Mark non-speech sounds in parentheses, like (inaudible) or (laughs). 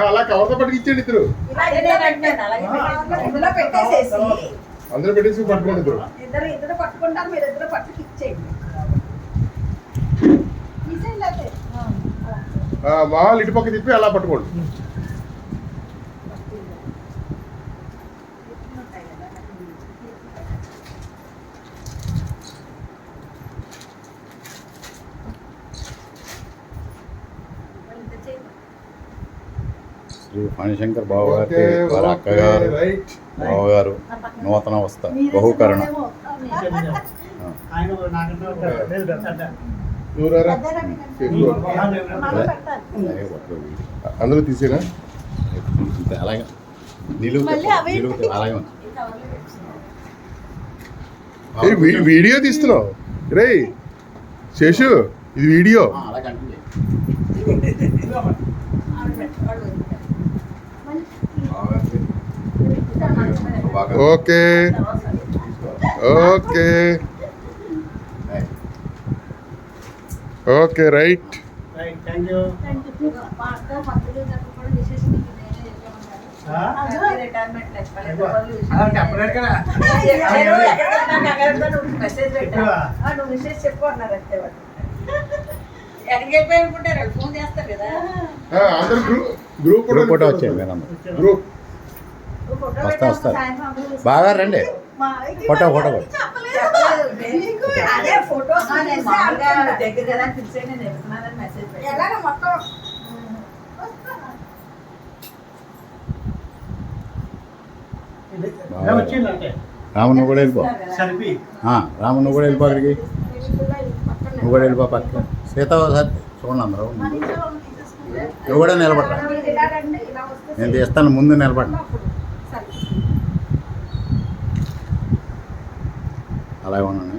అలా కవర్తో పట్టుకు ఇచ్చేయండి ఇద్దరు. అందరూ పెట్టేసి పట్టుకోండి ఇద్దరు. ఇద్దరు ఇద్దరు పట్టుకుంటారు మీరు ఇద్దరు పట్టుకు ఇచ్చేయండి మామూలు ఇటు పక్క తిప్పి అలా పట్టుకోండి. శ్రీ ఫణిశంకర్ బాబు గారి వారి అక్కగారు రైట్. బావగారు నూతన వస్త బహుకరణ. అందరూ తీసేనా? అలాగే. నిలువు అలాగే వీడియో తీస్తున్నావు. రే శేషు ఇది video. (laughs) Okay. Okay. Okay right. Group group photo వచ్చేయండి మీరందరూ గ్రూప్. వస్తా, వస్తా. బాగా రండి. ఫోటో ఫోటో చెప్పలేదు. మీకు అదే ఫొటోస్ ఆ, నేను మామూలుగా దగ్గర కదా అని పిలిచే నేను వెళ్తున్నానని మెసేజ్ పెట్టాను ఎలాగ మొత్తం. ఇలా వచ్చిందంటే? రాము నువ్వు కూడా వెళ్ళిపో. సరిపి. ఆ, రాము నువ్వు కూడా వెళ్ళిపో అక్కడికి. నువ్వు కూడా వెళ్ళిపో పక్క సీత ఒకసారి చూడండి అందరూ. నువ్వు కూడా నిలబడరా. నేను తీస్తాను ముందు నిలబడి అప్పుడు సరే అలాగే ఉండండి